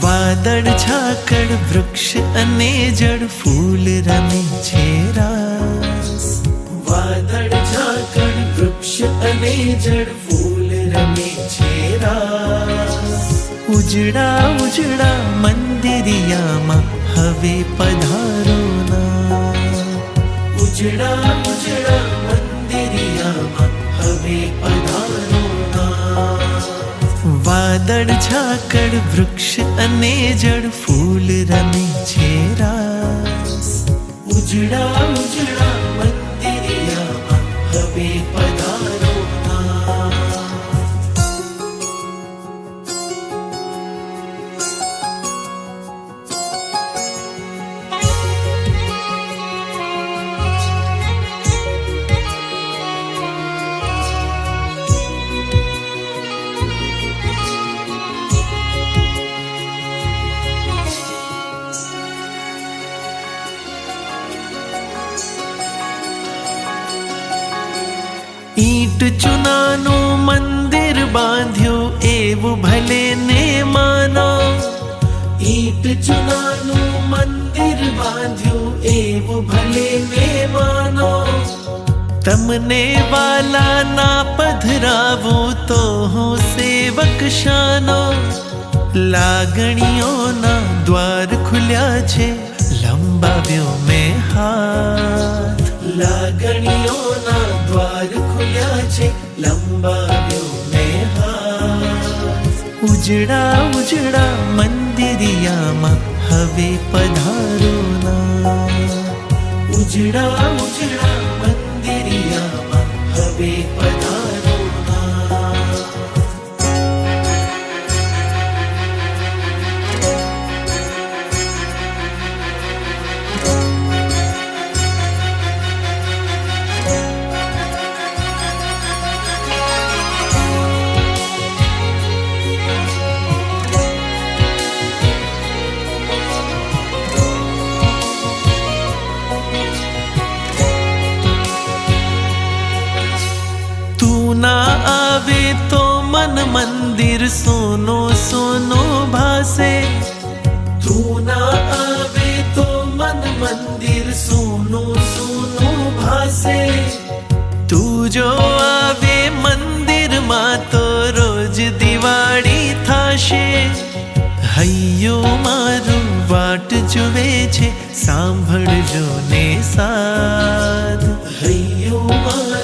વાદળ ઝાકળ વૃક્ષ અને જળ ફૂલ રમે છે રાસ વાદળ ઝાકળ વૃક્ષ અને જળ ફૂલ રમે છે રાસ ઉજળા ઉજળા મંદિરિયામાં હવે પધારો ના ઉજળા ઉજળા મંદિરિયામાં હવે પધારો ના વાદળ ઝાકળ વૃક્ષ અને જળ ફૂલ રમે છે રાસ ઉજળા ઉજળા ઈંટ ચુનાનું મંદિર બાંધ્યું એવું ભલે ને માનો ઈટ ચુનાનું મંદિર બાંધ્યું એવું ભલે ને માનો તમને વાલા ના પધરાવું તો હું સેવક શાનો લાગણીઓના દ્વાર ખુલ્યા છે લંબાવ્યો મેં હાથ લાગણીઓના દ્વાર लम्बा यो मे उजा उजा मन्दिर्या पधारो ना उजा उजा मन्दिर्या म हवे તું ના આવે તો મન મંદિર સોનો સોનો ભાસે તું ના આવે તો મન મંદિર સોનો સોનો ભાસે તું જો આવે મંદિરમાં તો રોજ દિવાળી થાશે હૈયો મારું વાટ જુએ છે સાંભળજો ને સાધ હૈયો મારું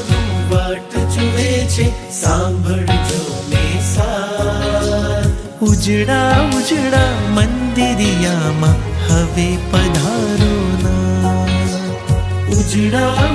છે સાંભળજો ને સાધ ઉજળા ઉજળા મંદિરિયામાં હવે પધારો ના ઉજળા